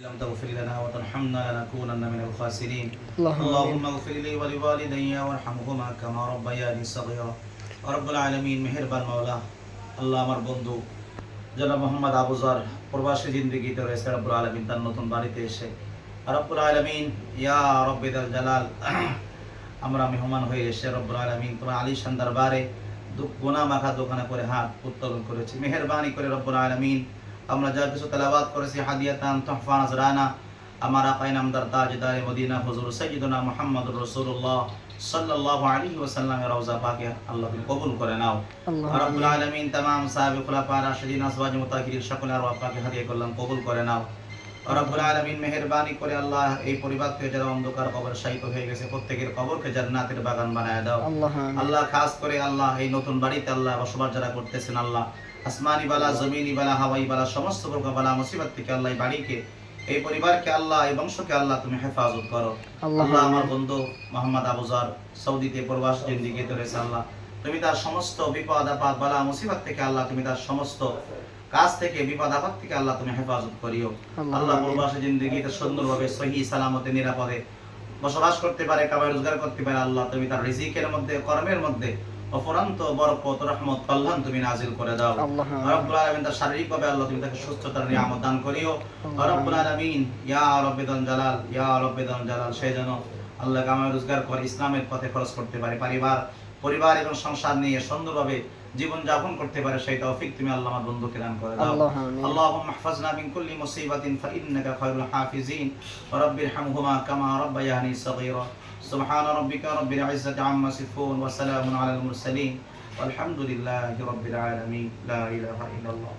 لم تغفر لنا وترحمنا لنكونن من الخاسرين اللهم اللهم اغفر لي ولوالدي وارحمهما كما ربياني صغيرا رب العالمين মেহেরবান মাওলা আল্লাহ আমার বন্ধু জনাব মোহাম্মদ আবুজার প্রবাসী জিন্দিগিতে রয়েছে রব্বুল আলমিন তার নতুন বাড়িতে এসে রব্বুল আলমিন ইয়া রব্বিদাল জালাল আমরা মেহমান হয়ে এসে রব্বুল আলমিন তোমার আলী সান্দার বারে গুনা মাখা দোকানে করে হাত উত্তোলন করেছি মেহেরবানি করে রব্বুল আলমিন আমরা যা কিছু তেলাবাদ করেছি হাদিয়াতান তহফা নজরানা আমার আকাই নামদার তাজদার মদিনা হজুর সৈদুনা মোহাম্মদ রসুল্লাহ সাল্লাল্লাহু আলাইহি ওয়াসাল্লামের রওজা পাকে আল্লাহ তুমি কবুল করে নাও। রব্বুল আলামিন তামাম সাহাবী খুলাফা রাশিদিন আসওয়াজ মুতাহিরিন সকলের রওজা পাকে হাদিয়া করলাম কবুল করে নাও। রব্বুল করে আল্লাহ এই পরিবারকে যারা অন্ধকার কবর হয়ে গেছে প্রত্যেকের কবরকে জান্নাতের বাগান বানায় দাও। আল্লাহ খাস করে আল্লাহ এই নতুন বাড়িতে আল্লাহ বসবাস যারা করতেছেন আল্লাহ। আসমানি বালা জমিনি বালা হাওয়াই বালা সমস্ত প্রকার বালা মুসিবত থেকে আল্লাহ বাড়িকে এই পরিবারকে আল্লাহ এই বংশকে আল্লাহ তুমি হেফাজত করো। আল্লাহ আমার বন্ধু মোহাম্মদ আবুজার সৌদিতে প্রবাস জিন্দিগিতে রয়েছে আল্লাহ। তুমি তার সমস্ত বিপদ আপাত বালা মুসিবত থেকে আল্লাহ তুমি তার সমস্ত কাজ থেকে বিপদ আপদ থেকে আল্লাহ তুমি হেফাজত করিও। আল্লাহ। প্রবাসী জিন্দিগিতে সুন্দরভাবে সহি সালামতে নিরাপদে বসবাস করতে পারে কাবাই রোজগার করতে পারে। আল্লাহ তুমি তার রিজিকের মধ্যে কর্মের মধ্যে অপরান্ত বরকত রহমত কল্যাণ তুমি নাজিল করে দাও। রব্বুল আলামিন তার শারীরিকভাবে আল্লাহ তুমি তাকে সুস্থতার নিয়ামত দান করিও। রব্বুল আলামিন ইয়া রব্বিদান জালাল ইয়া রব্বিদান জালাল সে যেন আল্লাহ কামাই রোজগার করে ইসলামের পথে খরচ করতে পারে। পরিবার পরিবার এবং সংসার নিয়ে সুন্দরভাবে জীবন যাপন করতে পারে সেই তৌফিক তুমি আল্লাহ আমার বন্ধুকে দান করে দাও আল্লাহ আমিন। اللهم احفظنا من كل مصيبة فإنك خير الحافظين ورب ارحمهما كما ربياني صغيرا سبحان ربك رب العزة عما يصفون وسلام على المرسلين والحمد لله رب العالمين لا إله إلا الله